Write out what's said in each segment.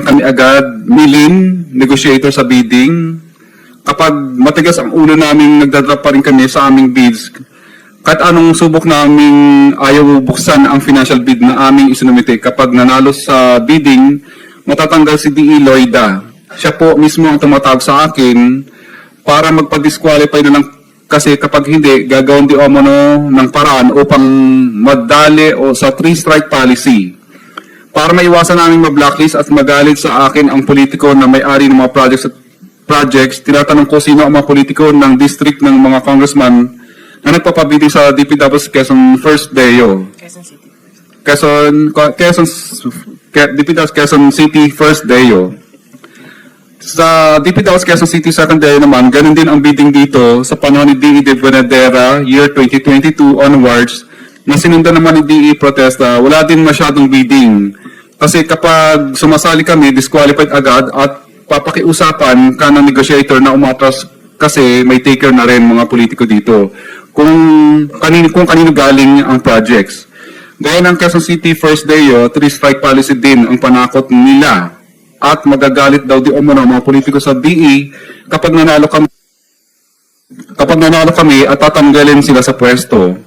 tinatanggalan kami agad, milin, negotiator sa bidding. Kapag matigas ang ulo namin, nagdadrop pa rin kami sa aming bids. Kahit anong subok namin ayaw buksan ang financial bid na aming isinumite. Kapag nanalo sa bidding, matatanggal si D.E. Loida. Siya po mismo ang tumatawag sa akin para magpa-disqualify na lang kasi kapag hindi, gagawin di umano ng paraan upang madali o sa three-strike policy. Para maiwasan namin ma-blacklist at magalit sa akin ang politiko na may-ari ng mga projects at projects, tinatanong ko sino ang mga politiko ng district ng mga congressman na nagpapabidi sa DPW's Quezon First Dayo. Quezon City. Quezon, Quezon, DPW's Quezon City First Dayo. Sa DPW's Quezon City Second Dayo naman, ganun din ang bidding dito sa panahon ni D.E. de Buenadera, year 2022 onwards, na sinundan naman ni D.E. protesta, wala din masyadong bidding. Kasi kapag sumasali kami, disqualified agad at papakiusapan ka ng negotiator na umatras kasi may taker na rin mga politiko dito. Kung kanino, kung kanino galing ang projects. Gaya ng Quezon City First Day, oh, three-strike policy din ang panakot nila. At magagalit daw di umano mga politiko sa DE kapag nanalo kami kapag nanalo kami at tatanggalin sila sa pwesto.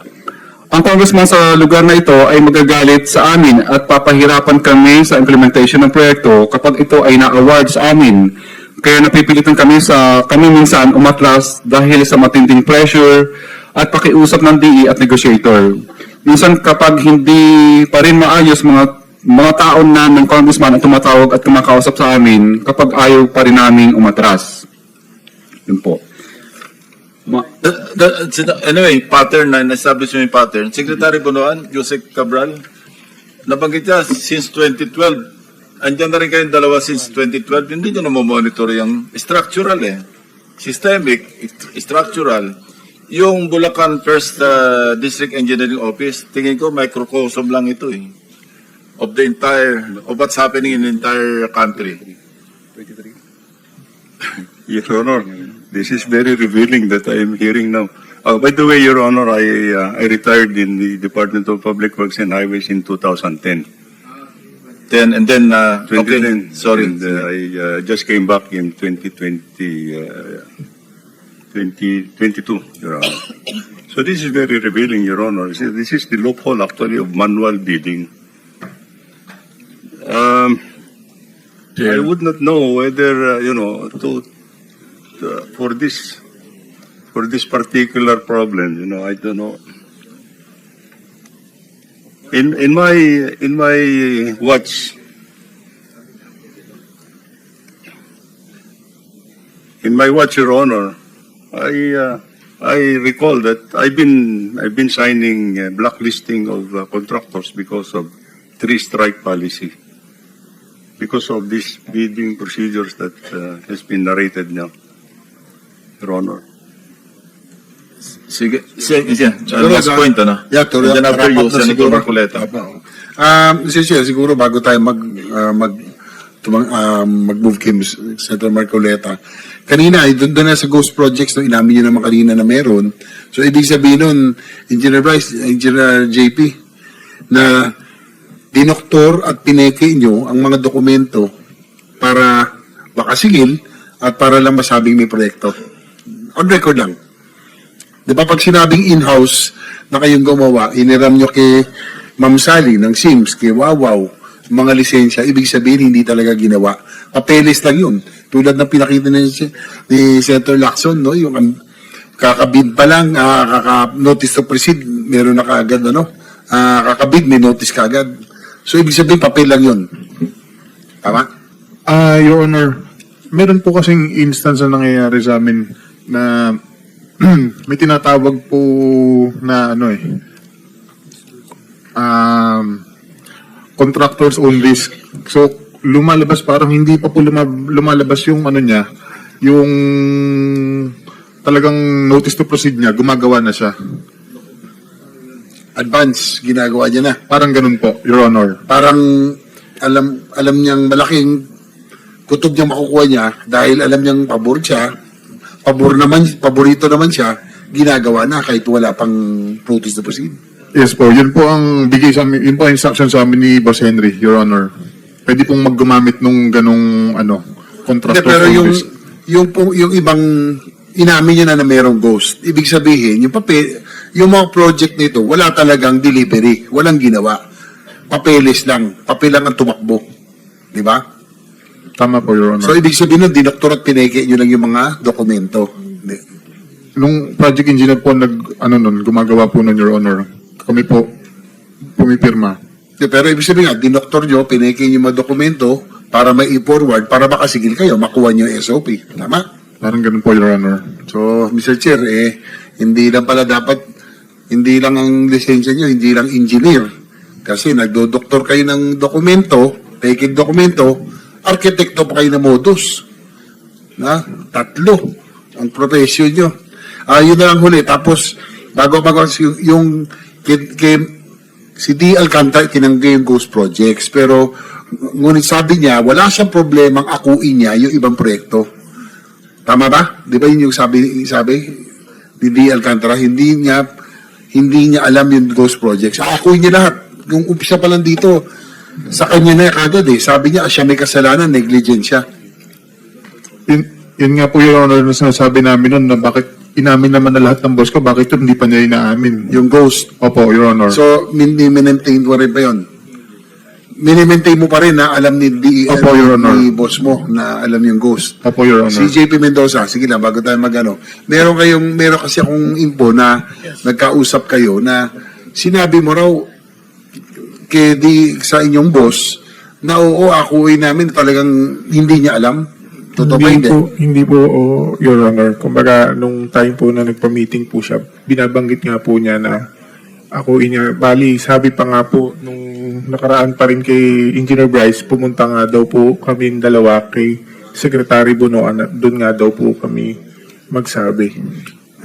Ang congressman sa lugar na ito ay magagalit sa amin at papahirapan kami sa implementation ng proyekto kapag ito ay na-award sa amin. Kaya napipilitan kami sa kami minsan umatras dahil sa matinding pressure at pakiusap ng DE at negotiator. Minsan kapag hindi pa rin maayos mga mga taon na ng congressman ang tumatawag at kumakausap sa amin kapag ayaw pa rin namin umatras. Yun po. Ma- The, the, sina- anyway, pattern na establish mo yung pattern. Secretary Bonoan, Joseph Cabral, nabanggit niya since 2012. Andiyan na rin kayong dalawa since 2012. Hindi nyo na monitor yung structural eh. Systemic, st- structural. Yung Bulacan First uh, District Engineering Office, tingin ko microcosm lang ito eh. Of the entire, of what's happening in the entire country. Your Honor, this is very revealing that I am hearing now. Uh, by the way, Your Honor, I, uh, I retired in the Department of Public Works and Highways in 2010. Then, and then, uh, okay, 2010. sorry. And uh, I uh, just came back in 2020, uh, 2022, Your Honor. So this is very revealing, Your Honor. This is the loophole actually of manual bidding. Um, I would not know whether, uh, you know, to, to- for this, for this particular problem, you know, I don't know. In, in my, in my watch, in my watch, Your Honor, I, uh, I recall that I've been, I've been signing uh, blacklisting of uh, contractors because of three-strike policy because of these bidding procedures that uh, has been narrated now, Your Honor. Sige, sige, sige. Siguro, last point, ano? Yeah, to, And then after you, na Senator. Marcoleta. Apo. Um, Mr. Chair, siguro bago tayo mag, ah, mag, tumang, um, mag-move kay Senator Marcoleta, kanina, doon doon na sa Ghost Projects, no, inamin niyo naman kanina na meron. So, ibig sabihin nun, Engineer Bryce, Engineer JP, na dinoktor at pineke nyo ang mga dokumento para makasigil at para lang masabing may proyekto. On record lang. Di ba pag sinabing in-house na kayong gumawa, iniram nyo kay Ma'am Sally ng Sims, kay Wawaw, mga lisensya, ibig sabihin hindi talaga ginawa. Papeles lang yun. Tulad ng pinakita ni, ni Senator Lacson, no? yung um, kakabid pa lang, ah, kaka-notice to proceed, meron na kaagad, ano? Ah, kakabid, may notice kaagad. So, ibig sabihin, papel lang yun. Tama? Ah, Your Honor, meron po kasing instance na nangyayari sa amin na may tinatawag po na ano eh, um, contractors own risk. So, lumalabas parang hindi pa po luma- lumalabas yung ano niya, yung talagang notice to proceed niya, gumagawa na siya. Advance, ginagawa niya na. Parang ganun po, Your Honor. parang alam alam niyang malaking kutob niyang makukuha niya dahil alam niyang pabor siya, pabor naman, paborito naman siya, ginagawa na kahit wala pang notice to proceed. Yes po, yun po ang bigay sa amin, yun po ang instruction sa amin ni Boss Henry, Your Honor. pwede pong maggumamit nung ganong ano, Hindi, contractor pero yung, yung, po- yung ibang inamin niya na na merong ghost. Ibig sabihin, yung papel, yung mga project nito, wala talagang delivery. Walang ginawa. Papeles lang. Papel lang ang tumakbo. Di ba? Tama po, Your Honor. So, ibig sabihin nun, dinoktor at pineke nyo lang yung mga dokumento. Nung project engineer po nag ano nun, gumagawa po nun your honor. Kami po pumipirma. Di, Pero ibig sabihin nga, dinoktor nyo, pineke nyo yung mga dokumento para may i-forward, para makasigil kayo, makuha nyo yung SOP. Tama? Parang ganun po your honor. So, Mr. Chair, eh, hindi lang pala dapat, hindi lang ang lisensya nyo, hindi lang engineer. Kasi nagdodoktor kayo ng dokumento, fake dokumento, arkitekto pa kayo ng modus. Na? Tatlo ang profession nyo. Ah, yun na lang huli. Tapos, bago bago yung, yung kay, kay, si D. Alcantara tinanggi yung Ghost Projects. Pero, ngunit sabi niya, wala siyang problemang akuin niya yung ibang proyekto. Tama ba? Di ba yun yung sabi, sabi ni D. Alcantara? Hindi niya, hindi niya alam yung Ghost Projects. Ako niya lahat. Yung umpisa pa lang dito, sa kanya na kagad eh. Sabi niya, siya may kasalanan, negligent siya. Yun, yun nga po your honor na sinasabi namin nun na bakit inamin naman na lahat ng boss ko, bakit yun hindi pa niya inaamin? Yung Ghost. Opo, your honor. So, min maintain mo rin ba yun? Minimaintain mo pa rin na alam ni D. Opo, Your Honor. ni boss mo na alam yung Ghost. Opo, your honor. Si JP Mendoza, sige lang, bago tayo magano. Meron kayong, meron kasi akong info na nagkausap kayo na sinabi mo raw kay di sa inyong boss na oo, akuin namin talagang hindi niya alam. Totoo ba hindi po, hindi po, oh, Your Honor. Kumbaga, nung time po na nagpa-meeting po siya, binabanggit nga po niya na ako inya, bali, sabi pa nga po, nung nakaraan pa rin kay Engineer Bryce, pumunta nga daw po kami dalawa kay Secretary Bunoan, doon nga daw po kami magsabi.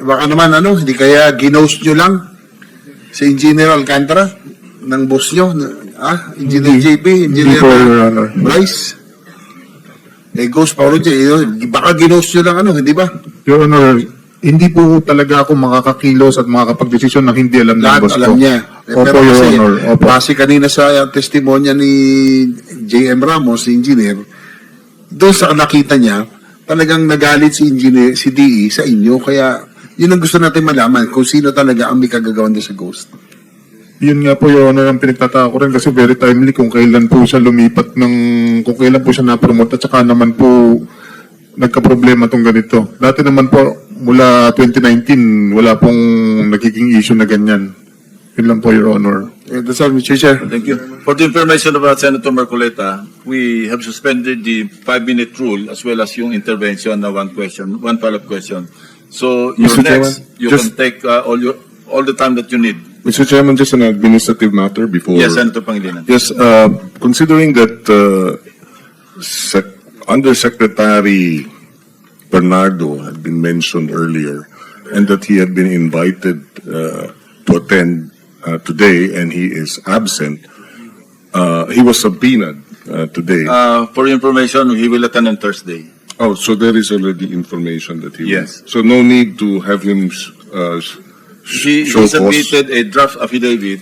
Baka naman ano, hindi kaya ginost nyo lang si Engineer Alcantara ng boss nyo. Ah, Engineer JP, Engineer po, Your Honor. Bryce. Eh, Ghost Paolo eh, Baka ginost nyo lang ano, hindi ba? Your honor, hindi po talaga ako makakakilos at makakapag-desisyon na hindi alam ng Lahat boss alam ko. niya. Eh, Opo, your kasi, honor. Opo. base kanina sa uh, testimonya ni J.M. Ramos, si engineer, doon sa nakita niya, talagang nagalit si engineer, si DE sa inyo. Kaya, yun ang gusto natin malaman, kung sino talaga ang may kagagawan doon sa ghost. Yun nga po, Your Honor, ang pinagtataka ko rin kasi very timely kung kailan po siya lumipat ng, kung kailan po siya na-promote at saka naman po nagka-problema tong ganito. Dati naman po, mula 2019, wala pong nagiging issue na ganyan. Yun lang po, Your Honor. Eh, that's all, Mr. Chair. Thank you. For the information about Senator Marcoleta, we have suspended the five-minute rule as well as yung intervention na one question, one follow-up question. So you're Mr. next. Chairman, You just- can take uh, all your all the time that you need. Mr. Chairman, just an administrative matter before. Yes, Senator Pangilinan. Yes, uh, considering that uh, Sec- Undersecretary Bernardo had been mentioned earlier, and that he had been invited uh, to attend uh, today, and he is absent, uh, he was subpoenaed uh, today. Uh, for information, he will attend on Thursday. Oh, so there is already information that he will. Yes. So no need to have him uh, He, show he cause. submitted a draft affidavit,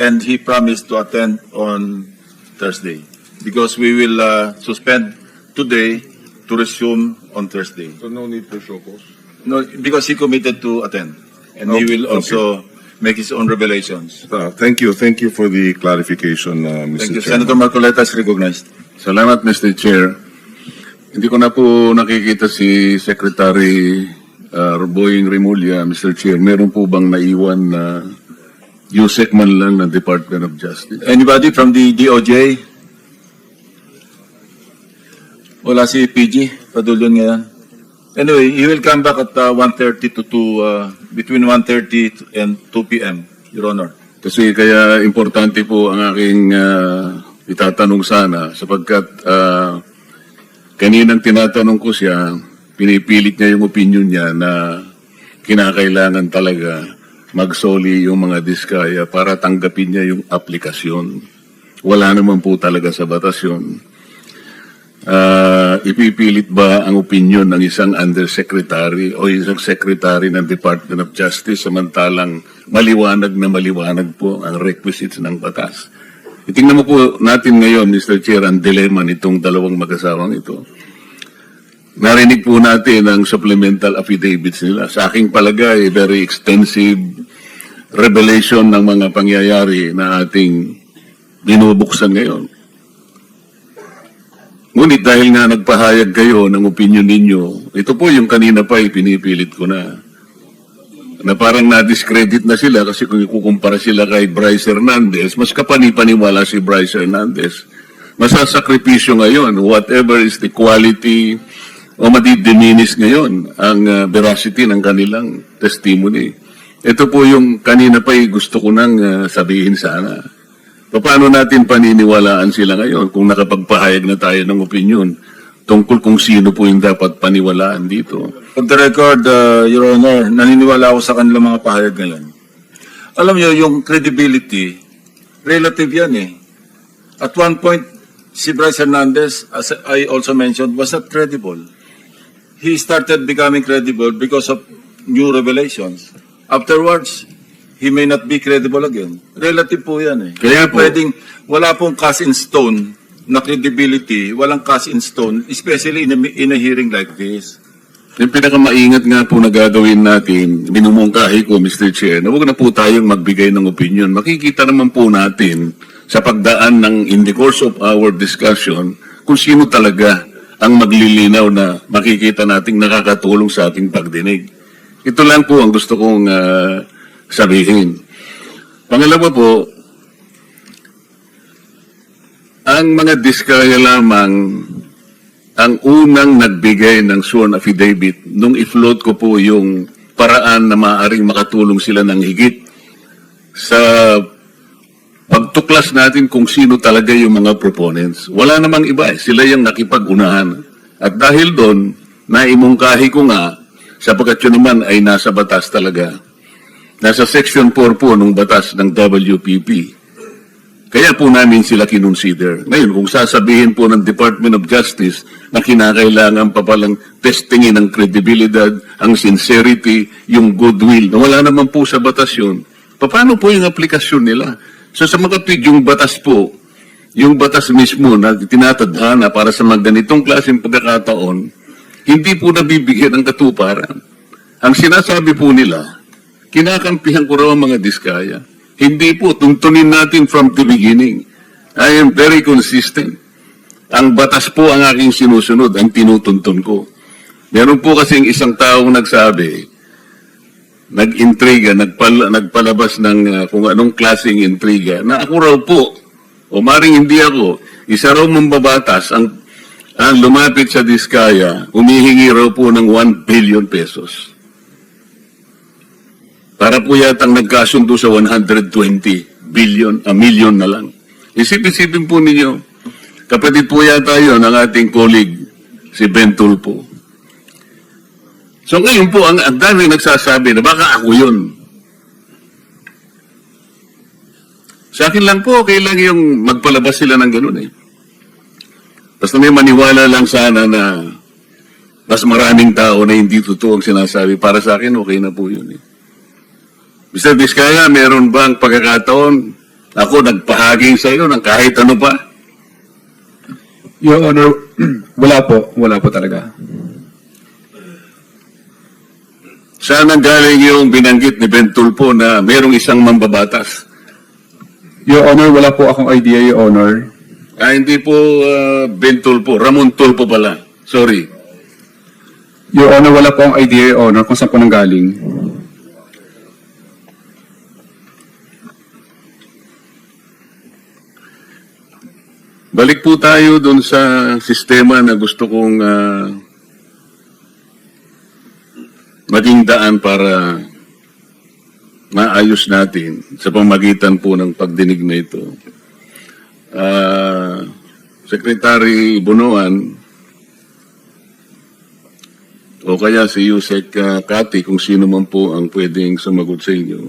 and he promised to attend on Thursday because we will uh, suspend today to resume on Thursday. So no need for show cause? No, because he committed to attend, and he Okay, will okay. also make his own revelations. Uh, Thank you, thank you for the clarification, uh, Mr. Thank you. Chairman. Senator Marcoleta is recognized. Salamat, Mr. Chair. Hindi ko na po nakikita si Secretary uh, Boying Remulla, Mr. Chair. Meron po bang naiwan na USEC man lang ng Department of Justice? Anybody from the DOJ? Wala si PG, padulon ngayon. Anyway, he will come back at uh, 1.30 to 2, uh, between 1.30 and 2 p.m., Your Honor. Kasi kaya importante po ang aking uh, itatanong sana sapagkat uh, kaninang tinatanong ko siya, pinipilit niya yung opinion niya na kinakailangan talaga magsoli yung mga diskaya para tanggapin niya yung aplikasyon. Wala naman po talaga sa batas yun. Ah, ipipilit ba ang opinion ng isang undersecretary o isang secretary ng Department of Justice samantalang maliwanag na maliwanag po ang requisites ng batas? Itingnan mo po natin ngayon, Mr. Chair, ang dilemma nitong dalawang mag-asawang ito. Narinig po natin ang supplemental affidavits nila. Sa aking palagay, very extensive revelation ng mga pangyayari na ating binubuksan ngayon. Ngunit dahil nga nagpahayag kayo ng opinion ninyo, ito po yung kanina pa ipinipilit ko na na parang na-discredit na sila kasi kung ikukumpara sila kay Bryce Hernandez, mas kapani-paniwala si Bryce Hernandez. Masasakripisyo ngayon, whatever is the quality o madidiminis ngayon ang uh, veracity ng kanilang testimony. Ito po yung kanina pa gusto ko nang uh, sabihin sana. Paano natin paniniwalaan sila ngayon kung nakapagpahayag na tayo ng opinion tungkol kung sino po yung dapat paniwalaan dito? For the record, uh, Your Honor, naniniwala ako sa kanilang mga pahayag ngayon. Alam niyo, yung credibility, relative yan eh. At one point, si Bryce Hernandez, as I also mentioned, was not credible. He started becoming credible because of new revelations. Afterwards, he may not be credible again. Relative po yan eh. Kaya po- Pwedeng, wala pong cast in stone na credibility, walang cast in stone, especially in a, in a hearing like this. Yung pinakamaingat nga po na gagawin natin, minumungkahi ko, Mr. Chair, na huwag na po tayong magbigay ng opinion. Makikita naman po natin sa pagdaan ng in the course of our discussion kung sino talaga ang maglilinaw na makikita nating nakakatulong sa ating pagdinig. Ito lang po ang gusto kong ah, sabihin. Pangalawa po, ang mga diskaya lamang ang unang nagbigay ng sworn affidavit nung i-float ko po yung paraan na maaaring makatulong sila ng higit sa pagtuklas natin kung sino talaga yung mga proponents. Wala namang iba eh. Sila yung nakipag-unahan. At dahil doon, naimungkahi ko nga, sapagkat yun naman ay nasa batas talaga. Nasa section 4 po ng batas ng WPP. Kaya po namin sila kinonsider. Ngayon, kung sasabihin po ng Department of Justice na kinakailangan pa palang testingin ang kredibilidad, ang sincerity, yung goodwill, na wala naman po sa batas yun, paano po yung aplikasyon nila? So sa mga tweet, yung batas po, yung batas mismo na tinatadhana para sa mga ganitong klaseng pagkakataon, hindi po nabibigyan ng katuparan. Ang sinasabi po nila, kinakampihan ko raw ang mga diskaya. Hindi po, tuntunin natin from the beginning. I am very consistent. Ang batas po ang aking sinusunod, ang tinutuntun ko. Meron po kasing isang taong nagsabi, nag-intriga, nagpal nagpalabas ng uh, kung anong klaseng intriga, na ako raw po, o maring hindi ako, isa raw mambabatas ang, ang lumapit sa Diskaya, umihingi raw po ng 1 billion pesos. Para po yatang nagkasundo sa 120 billion, a million na lang. Isip-isipin po ninyo, kapatid po yata yun ng ating colleague, si Ben Tulpo. So ngayon po, ang, ang dami nagsasabi na baka ako yun. Sa akin lang po, okay lang yung magpalabas sila ng ganun eh. Basta may maniwala lang sana na mas maraming tao na hindi totoo ang sinasabi. Para sa akin, okay na po yun eh. Mr. Vizcaya, meron bang pagkakataon ako nagpahaging sa iyo ng kahit ano pa? Your Honor, wala po. Wala po talaga. Saan ang galing yung binanggit ni Ben Tulpo na merong isang mambabatas? Your Honor, wala po akong idea, Your Honor. Ah, hindi po ah, Ben Tulpo, Ramon Tulpo pala. Sorry. Your Honor, wala po akong idea, Your Honor, kung saan po nanggaling. Balik po tayo doon sa sistema na gusto kong ah, maging daan para maayos natin sa pamagitan po ng pagdinig na ito. Ah, Secretary Bunuan, o kaya si Yusek uh, Kati, kung sino man po ang pwedeng sumagot sa inyo.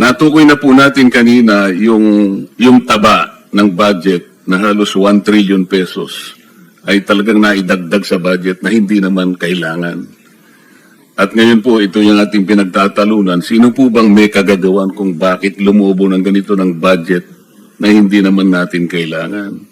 Natukoy na po natin kanina yung, yung taba ng budget na halos 1 trillion pesos ay talagang naidagdag sa budget na hindi naman kailangan. At ngayon po, ito yung ating pinagtatalunan. Sino po bang may kagagawan kung bakit lumubo ng ganito ng budget na hindi naman natin kailangan?